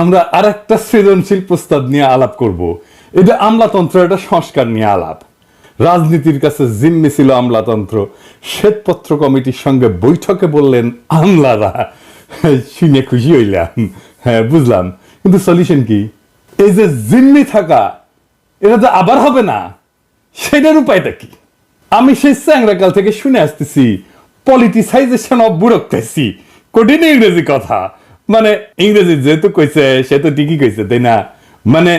আমরা আর একটা সৃজনশীল প্রস্তাব নিয়ে আলাপ করব। এটা আমলাতন্ত্র একটা সংস্কার নিয়ে আলাপ। রাজনীতির কাছে জিম্মি ছিল আমলাতন্ত্র। শ্বেতপত্র কমিটির সঙ্গে বৈঠকে বললেন, আমলারা, শুনে খুশি হইলাম। হ্যাঁ বুঝলাম। কিন্তু সলিউশন কি? এই যে জিম্মি থাকা, এটা তো আবার হবে না। সেটার উপায়টা কি? আমি সেই স্যাংরাকাল থেকে শুনে আসতেছি পলিটিসাইজেশন অফ ব্যুরোক্রেসি কঠিন ইংরেজি কথা। মানে ইংরেজি যেহেতু কইছে, সে তো ঠিকই কইছে, তাই না? মানে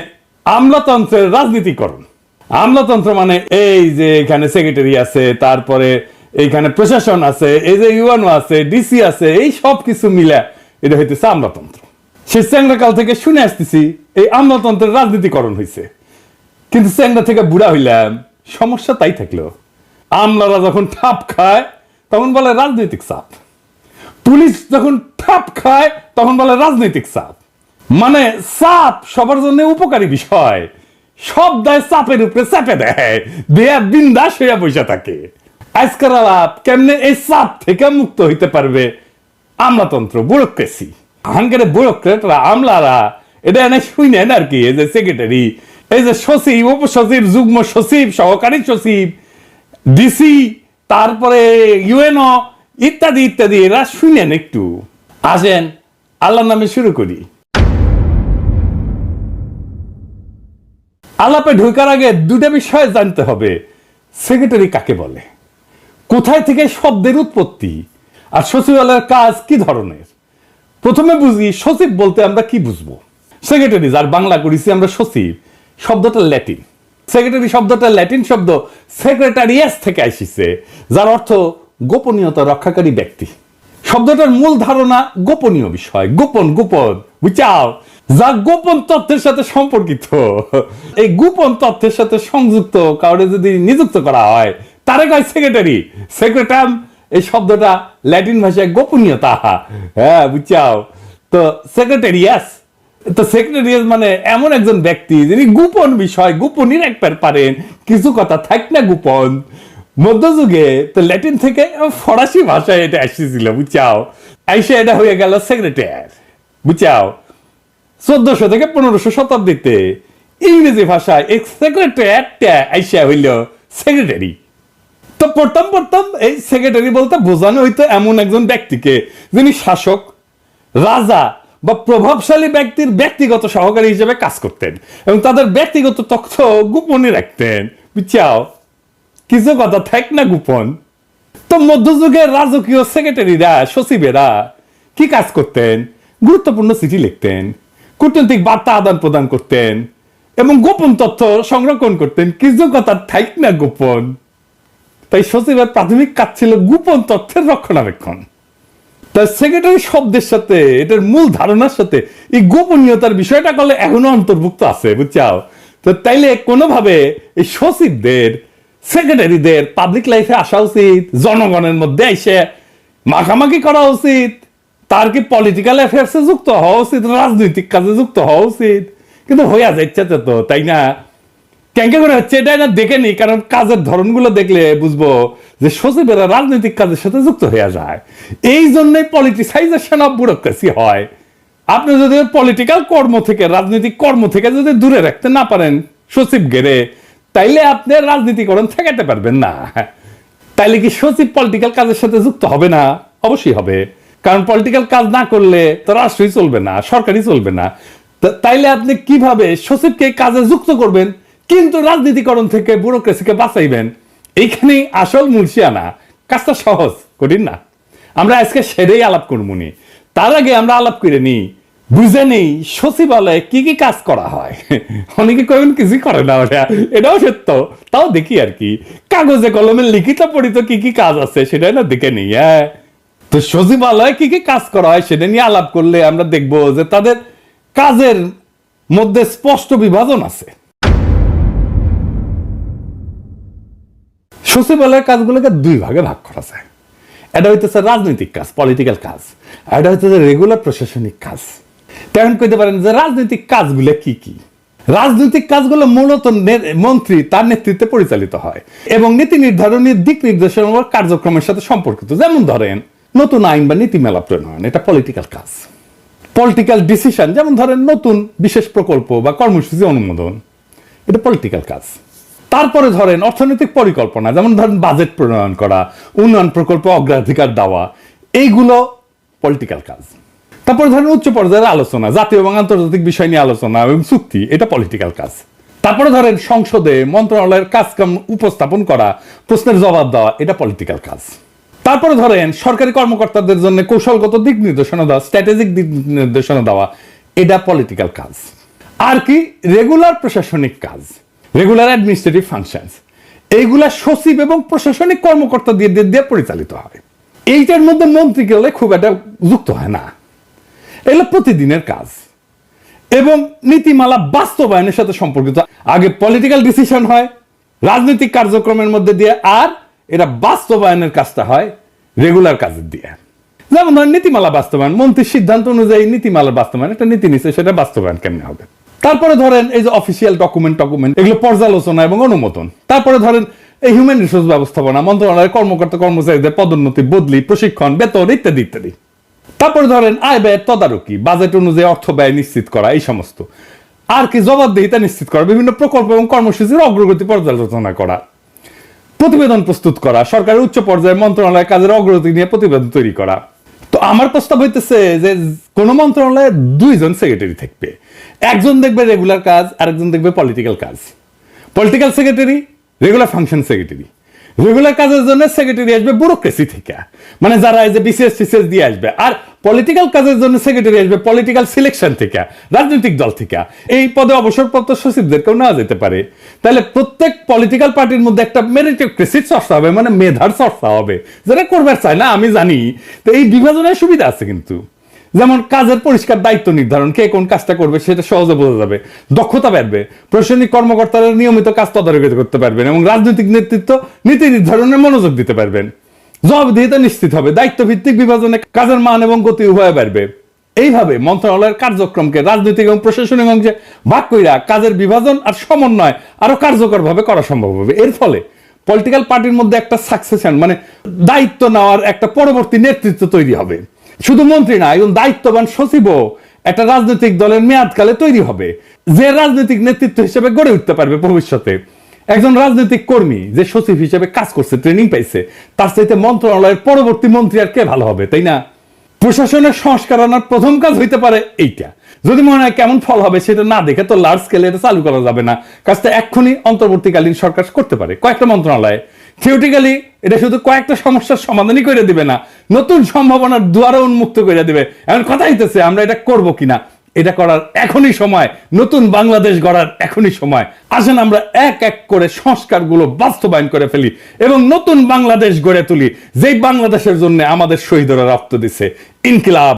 আমলাতন্ত্রের রাজনীতিকরণ। আমলাতন্ত্র মানে এই যে এখানে সেক্রেটারি আছে, তারপরে এইখানে প্রশাসন আছে, এই যে ইউএনও আছে ডিসি আছে, এই সব কিছু মিলে এটা হইতেছে আমলাতন্ত্র। সেই স্যাংরাকাল থেকে শুনে আসতেছি, এই আমলাতন্ত্রের রাজনীতিকরণ হয়েছে কিন্তু চ্যাংরা থেকে বুড়া হইলাম, সমস্যা তাই থাকল। আমলারা যখন ঠাপ খায়, তখন বলে রাজনৈতিক চাপ। পুলিশ যখন ঠাপ খায়, তখন বলে রাজনৈতিক চাপ। মানে চাপ সবার জন্য উপকারী বিষয়। সব দায় চাপের উপরে চাপে দেয়। দেয়া বিন্দাস হইয়া বসে থাকে। আজকাল আলাপ কেমনে এই চাপ থেকে মুক্ত হইতে পারবে আমলাতন্ত্র ব্যুরোক্রেসি হাঙ্গের ব্যুরোক্রেটরা আমলারা, এটা এনে শুনেন আর কি, এই যে সেক্রেটারি এই যে সচিব, উপসচিব, যুগ্ম সচিব, সহকারী সচিব ডিসি তারপরে ইউএনও ইত্যাদি ইত্যাদি, এরা শুনেন একটু। আসেন, আল্লাহর নামে শুরু করি। আলাপে ঢোকার আগে দুটো বিষয় জানতে হবে। সেক্রেটারি কাকে বলে? কোথায় থেকে শব্দের উৎপত্তি? আর সচিবালয়ের কাজ কি ধরনের? প্রথমে বুঝি সচিব বলতে আমরা কি বুঝব? সেক্রেটারি যার বাংলা করেছি আমরা সচিব, শব্দটা ল্যাটিন। সেক্রেটারি শব্দটা ল্যাটিন শব্দ সেক্রেটারিয়াস থেকে আসিছে, যার অর্থ গোপনীয়তা রক্ষাকারী ব্যক্তি। শব্দটার মূল ধারণা গোপনীয় বিষয়। গোপন গোপন, বুঝাও। যা গোপন তথ্যের সাথে সম্পর্কিত। এই গোপন তথ্যের সাথে সংযুক্ত কাউরে যদি নিযুক্ত করা হয়, তারে কয় সেক্রেটারি সেক্রেটাম এই শব্দটা ল্যাটিন ভাষায় গোপনীয়তা। হ্যাঁ বুঝাও। তো সেক্রেটারিয়াস তো সেক্রেটারিয়াস মানে এমন একজন ব্যক্তি যিনি গোপন বিষয় গোপনই রাখতে পারেন কিছু কথা থাক না গোপন। মধ্যযুগে তো ল্যাটিন থেকে ফরাসি ভাষায় এটা এসেছিল বুঝাও আইসে এটা হয়ে গেল সেক্রেটারি বুঝাও চোদ্দশো থেকে পনেরোশো শতাব্দীতে ইংরেজি ভাষায় এই সেক্রেটারিটা আইসা হইল সেক্রেটারি। তো প্রথম প্রথম এই সেক্রেটারি বলতে বোঝানো হইতো এমন একজন ব্যক্তিকে যিনি শাসক, রাজা বা প্রভাবশালী ব্যক্তির ব্যক্তিগত সহকারী হিসেবে কাজ করতেন এবং তাদের ব্যক্তিগত তথ্য গোপনে রাখতেন, বুঝছাও? কিছু কথা থাক না গোপন। তো মধ্যযুগের রাজকীয় সেক্রেটারিরা সচিবেরা কি কাজ করতেন? গুরুত্বপূর্ণ চিঠি লিখতেন, কূটনৈতিক বার্তা আদান প্রদান করতেন, এবং গোপন তথ্য সংরক্ষণ করতেন। কিছু কথা থাক না গোপন। তাই সচিবের প্রাথমিক কাজ ছিল গোপন তথ্যের রক্ষণাবেক্ষণ। তাই সেক্রেটারি শব্দের সাথে, এটার মূল ধারণার সাথে এই গোপনীয়তার বিষয়টা করলে এখনও অন্তর্ভুক্ত আছে, বুঝছাও? তো তাইলে কোনোভাবে এই সচিবদের সেক্রেটারিদের পাবলিক লাইফে আসা উচিত, জনগণের মধ্যে এসে মাখামাখি করা উচিত, তার কি পলিটিক্যাল অ্যাফেয়ার্সে যুক্ত হওয়া উচিত, রাজনৈতিক কাজে যুক্ত হওয়া উচিত? কিন্তু হইয়া যাচ্ছে তো তাই না? ক্যাঙ্কে করে হচ্ছে এটা না দেখে নি কারণ কাজের ধরনগুলো দেখলে বুঝব যে সচিবেরা রাজনৈতিক কাজের সাথে যুক্ত হয়ে যায়। এই জন্যই পলিটিসাইজেশন অফ ব্যুরোক্রেসি হয়। আপনি যদি পলিটিক্যাল কর্ম থেকে, রাজনৈতিক কর্ম থেকে যদি দূরে রাখতে না পারেন, সচিব গেরে তাইলে আপনি রাজনীতিকরণ ঠেকাতে পারবেন না। তাইলে কি সচিব পলিটিক্যাল কাজের সাথে যুক্ত হবে না? অবশ্যই হবে। কারণ পলিটিক্যাল কাজ না করলে তো রাষ্ট্রই চলবে না, সরকারই চলবে না। তাইলে আপনি কীভাবে সচিবকে কাজে যুক্ত করবেন, কিন্তু রাজনীতিকরণ থেকে ব্যুরোক্রেসিকে বাঁচাইবেন? এইখানেই আসল মুলসিয়ানা কাজটা সহজ, কঠিন না। আমরা আজকে সেটাই আলাপ করবনি তার আগে আমরা আলাপ করে নিই। বুঝে নেই সচিবালয়ে কি কি কাজ করা হয়? অনেকে কবেন কিছুই করে না ওটা এটাও সত্য। তাও দেখি আর কি। কাগজে কলমে লিখিত পড়িত কি কি কাজ আছে সেটাই না দেখে নিই হ্যাঁ? তো সচিবালয়ে কি কি কাজ করা হয় সেটা নিয়ে আলাপ করলে আমরা দেখব যে তাদের কাজের মধ্যে স্পষ্ট বিভাজন আছে। সচিবালয়ের কাজগুলোকে দুই ভাগে ভাগ করা যায়। এটা হইতেছে রাজনৈতিক কাজ পলিটিক্যাল কাজ। এটা হইতেছে রেগুলার প্রশাসনিক কাজ। তেমন কইতে পারেন যে রাজনৈতিক কাজগুলো কি কি? রাজনৈতিক কাজগুলো মূলত মন্ত্রী তার নেতৃত্বে পরিচালিত হয় এবং নীতি নির্ধারণী দিক নির্দেশনা কার্যক্রমের সাথে সম্পর্কিত। যেমন ধরেন, নতুন আইন বা নীতিমালা প্রণয়ন, এটা পলিটিক্যাল কাজ। পলিটিক্যাল ডিসিশন যেমন ধরেন নতুন বিশেষ প্রকল্প বা কর্মসূচি অনুমোদন, এটা পলিটিক্যাল কাজ। তারপরে ধরেন অর্থনৈতিক পরিকল্পনা, যেমন ধরেন বাজেট প্রণয়ন করা, উন্নয়ন প্রকল্প অগ্রাধিকার দেওয়া, এইগুলো পলিটিক্যাল কাজ। তারপরে ধরেন উচ্চ পর্যায়ের আলোচনা, জাতীয় এবং আন্তর্জাতিক বিষয় নিয়ে আলোচনা এবং চুক্তি, এটা পলিটিক্যাল কাজ। তারপরে ধরেন সংসদে মন্ত্রণালয়ের কাজকাম উপস্থাপন করা, প্রশ্নের জবাব দেওয়া, এটা পলিটিক্যাল কাজ। তারপরে ধরেন সরকারি কর্মকর্তাদের জন্য কৌশলগত দিক নির্দেশনা দেওয়া স্ট্র্যাটেজিক দিক নির্দেশনা দেওয়া, এটা পলিটিক্যাল কাজ। আর কি? রেগুলার প্রশাসনিক কাজ রেগুলার অ্যাডমিনিস্ট্রেটিভ ফাংশনস এইগুলা সচিব এবং প্রশাসনিক কর্মকর্তা দিয়ে দিয়ে পরিচালিত হয়। এইটার মধ্যে মন্ত্রী গেলে খুব একটা যুক্ত হয় না। এগুলো প্রতিদিনের কাজ। এবং নীতিমালা বাস্তবায়নের সাথে সম্পর্কিত। আগে পলিটিক্যাল ডিসিশন হয়, রাজনৈতিক কার্যক্রমের মধ্যে দিয়ে, আর এটা বাস্তবায়নের কাজটা হয় রেগুলার কাজের দিয়ে। যেমন ধরেন নীতিমালা বাস্তবায়ন, মন্ত্রীর সিদ্ধান্ত অনুযায়ী নীতিমালা বাস্তবায়ন, একটা নীতি নিচ্ছে সেটা বাস্তবায়ন কেমনে হবে? তারপরে ধরেন এই যে অফিসিয়াল ডকুমেন্ট ডকুমেন্ট এগুলো পর্যালোচনা এবং অনুমোদন। তারপরে ধরেন এই হিউম্যান রিসোর্স ব্যবস্থাপনা, মন্ত্রণালয়ের কর্মকর্তা কর্মচারীদের পদোন্নতি, বদলি, প্রশিক্ষণ, বেতন, ইত্যাদি ইত্যাদি। তারপরে ধরেন আয় ব্যয়ের তদারকি বাজেট অনুযায়ী অর্থ ব্যয় নিশ্চিত করা, এই সমস্ত। আর কি জবাবদিহিতা নিশ্চিত করা, বিভিন্ন প্রকল্প এবং কর্মসূচির অগ্রগতি পর্যালোচনা করা, প্রতিবেদন প্রস্তুত করা, সরকারের উচ্চ পর্যায়ে মন্ত্রণালয়ের কাজের অগ্রগতি নিয়ে প্রতিবেদন তৈরি করা। তো আমার প্রস্তাব হইতেছে যে কোন মন্ত্রণালয়ে দুইজন সেক্রেটারি থাকবে। একজন দেখবে রেগুলার কাজ, আরেকজন দেখবে পলিটিক্যাল কাজ। Political secretary regular function secretary regular কাজের জন্য সেক্রেটারি আসবে ব্যুরোক্রেসি থেকে। মানে যারা এই যে বিসিএস টিসিএস দিয়ে আসবে, আর পলিটিক্যাল কাজের জন্য সেক্রেটারি আসবে পলিটিক্যাল সিলেকশন থেকে, রাজনৈতিক দল থেকে। এই পদে অবসরপ্রাপ্ত সচিবদেরকেও নেওয়া যেতে পারে। তাহলে প্রত্যেক পলিটিক্যাল পার্টির মধ্যে একটা মেরিটোক্রেসির চর্চা হবে মানে মেধার চর্চা হবে। যেটা করবার চায় না, আমি জানি। তো এই বিভাজনের সুবিধা আছে কিন্তু। যেমন কাজের পরিষ্কার দায়িত্ব নির্ধারণ, কে কোন কাজটা করবে সেটা সহজে বোঝা যাবে, দক্ষতা বাড়বে, প্রশাসনিক কর্মকর্তারা নিয়মিত কাজ তদারকি করতে পারবেন এবং রাজনৈতিক নেতৃত্ব নীতি নির্ধারণে মনোযোগ দিতে পারবেন। জবাবদিহিতা নিশ্চিত হবে দায়িত্ব ভিত্তিক বিভাজনে কাজের মান এবং গতি উভয় বাড়বে। এইভাবে মন্ত্রণালয়ের কার্যক্রমকে রাজনৈতিক এবং প্রশাসনিক অংশে ভাগ কইরা কাজের বিভাজন আর সমন্বয় আরও কার্যকরভাবে করা সম্ভব হবে। এর ফলে পলিটিক্যাল পার্টির মধ্যে একটা সাকসেশন মানে দায়িত্ব নেওয়ার একটা পরবর্তী নেতৃত্ব তৈরি হবে। শুধু মন্ত্রী না, একজন দায়িত্ববান সচিবও একটা রাজনৈতিক দলের মেয়াদকালে তৈরি হবে। যে রাজনৈতিক নেতৃত্ব হিসেবে গড়ে উঠতে পারবে ভবিষ্যতে, একজন রাজনৈতিক কর্মী যে সচিব হিসেবে কাজ করছে ট্রেনিং পাইছে, তার চাইতে মন্ত্রণালয়ের পরবর্তী মন্ত্রী আর কে ভালো হবে, তাই না? প্রশাসনের সংস্কার আনার প্রথম কাজ হইতে পারে এইটা। যদি মনে হয় কেমন ফল হবে সেটা না দেখে তো লার্জ স্কেলে এটা চালু করা যাবে না। কাজটা এক্ষুনি অন্তর্বর্তীকালীন সরকার করতে পারে। কয়েকটা মন্ত্রণালয়ে থিওরিটিক্যালি এটা শুধু কয়েকটা সমস্যার সমাধানই করে দিবে না, নতুন সম্ভাবনার দুয়ারও উন্মুক্ত করে দিবে। এমন কথা হইতেছে, আমরা এটা করব কিনা? এটা করার এখনই সময়, নতুন বাংলাদেশ গড়ার এখনই সময়। আসেন আমরা এক এক করে সংস্কারগুলো বাস্তবায়ন করে ফেলি এবং নতুন বাংলাদেশ গড়ে তুলি, যেই বাংলাদেশের জন্য আমাদের শহীদরা রক্ত দিছে। ইনকিলাব।